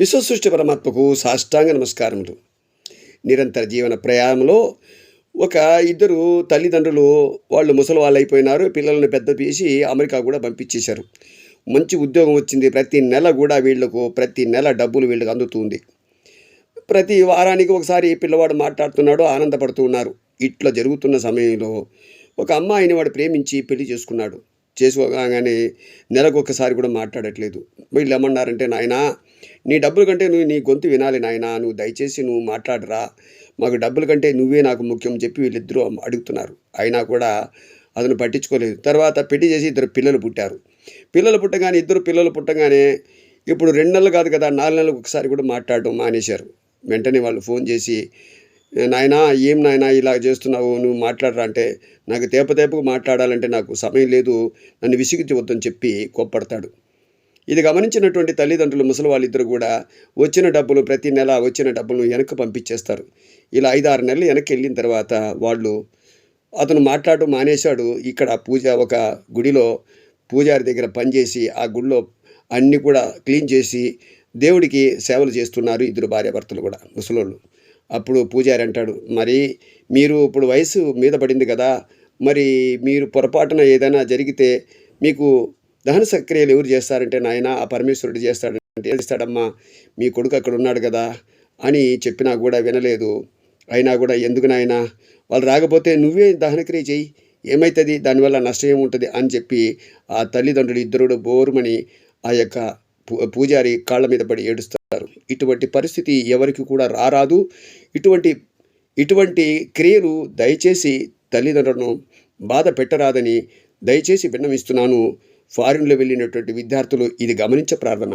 విశ్వసృష్టి పరమాత్మకు సాష్టాంగ నమస్కారములు. నిరంతర జీవన ప్రయాణంలో ఒక ఇద్దరు తల్లిదండ్రులు వాళ్ళు ముసలి వాళ్ళు అయిపోయినారు పిల్లల్ని పెద్ద తీసి అమెరికా కూడా పంపించేశారు. మంచి ఉద్యోగం వచ్చింది ప్రతి నెల కూడా వీళ్ళకు ప్రతి నెల డబ్బులు వీళ్ళకి అందుతుంది. ప్రతి వారానికి ఒకసారి పిల్లవాడు మాట్లాడుతున్నాడు ఆనందపడుతూ ఉన్నారు. ఇట్లా జరుగుతున్న సమయంలో ఒక అమ్మాయిని వాడు ప్రేమించి పెళ్ళి చేసుకున్నాడు. చేసుకోగానే నెలకు ఒకసారి కూడా మాట్లాడట్లేదు. వీళ్ళు ఏమన్నారంటే నాయనా నీ డబ్బుల కంటే నువ్వు నీ గొంతు వినాలి నాయనా నువ్వు దయచేసి నువ్వు మాట్లాడరా. మాకు డబ్బుల కంటే నువ్వే నాకు ముఖ్యం చెప్పి వీళ్ళిద్దరూ అడుగుతున్నారు. అయినా కూడా అతను పట్టించుకోలేదు. తర్వాత పెళ్ళి చేసి ఇద్దరు పిల్లలు పుట్టారు. పిల్లలు పుట్టగానే ఇద్దరు పిల్లలు పుట్టగానే ఇప్పుడు రెండు నెలలు కాదు కదా నాలుగు నెలలకు ఒకసారి కూడా మాట్లాడటం మానేశారు. వెంటనే వాళ్ళు ఫోన్ చేసి నాయనా ఏం నాయనా ఇలా చేస్తున్నావు? నువ్వు మాట్లాడరా అంటే నాకు తేపతేపకు మాట్లాడాలంటే నాకు సమయం లేదు. నన్ను విసిగించవద్దని చెప్పి కోప్పడతాడు. ఇది గమనించినటువంటి తల్లిదండ్రులు ముసలి వాళ్ళిద్దరు కూడా వచ్చిన డబ్బులు ప్రతి నెల వచ్చిన డబ్బులను వెనక్కి పంపించేస్తారు. ఇలా ఐదు ఆరు నెలలు వెనక్కి వెళ్ళిన తర్వాత వాళ్ళు అతను మాట్లాడు మానేశాడు. ఇక్కడ పూజ ఒక గుడిలో పూజారి దగ్గర పనిచేసి ఆ గుడిలో అన్నీ కూడా క్లీన్ చేసి దేవుడికి సేవలు చేస్తున్నారు ఇద్దరు భార్యాభర్తలు కూడా ముసలోళ్ళు. అప్పుడు పూజారి అంటాడు మరి మీరు ఇప్పుడు వయసు మీద పడింది కదా మరి మీరు పొరపాటున ఏదైనా జరిగితే మీకు దహన సక్రియలు ఎవరు చేస్తారంటే నాయన ఆ పరమేశ్వరుడు చేస్తాడంటే ఏం చేస్తాడమ్మా? మీ కొడుకు అక్కడ ఉన్నాడు కదా అని చెప్పినా కూడా వినలేదు. అయినా కూడా ఎందుకు నాయనా? వాళ్ళు రాకపోతే నువ్వే దహనక్రియ చెయ్యి ఏమవుతుంది దానివల్ల నష్టం ఏముంటుంది? అని చెప్పి ఆ తల్లిదండ్రులు ఇద్దరుడు బోరుమని ఆ యొక్క పూ- పూజారి కాళ్ళ మీద పడి ఏడుస్తారు. ఇటువంటి పరిస్థితి ఎవరికి కూడా రారాదు. ఇటువంటి ఇటువంటి క్రియలు దయచేసి తల్లిదండ్రులను బాధ పెట్టరాదని దయచేసి విన్నవిస్తున్నాను. ఫారిన్లో వెళ్ళినటువంటి విద్యార్థులు ఇది గమనించ ప్రార్థన.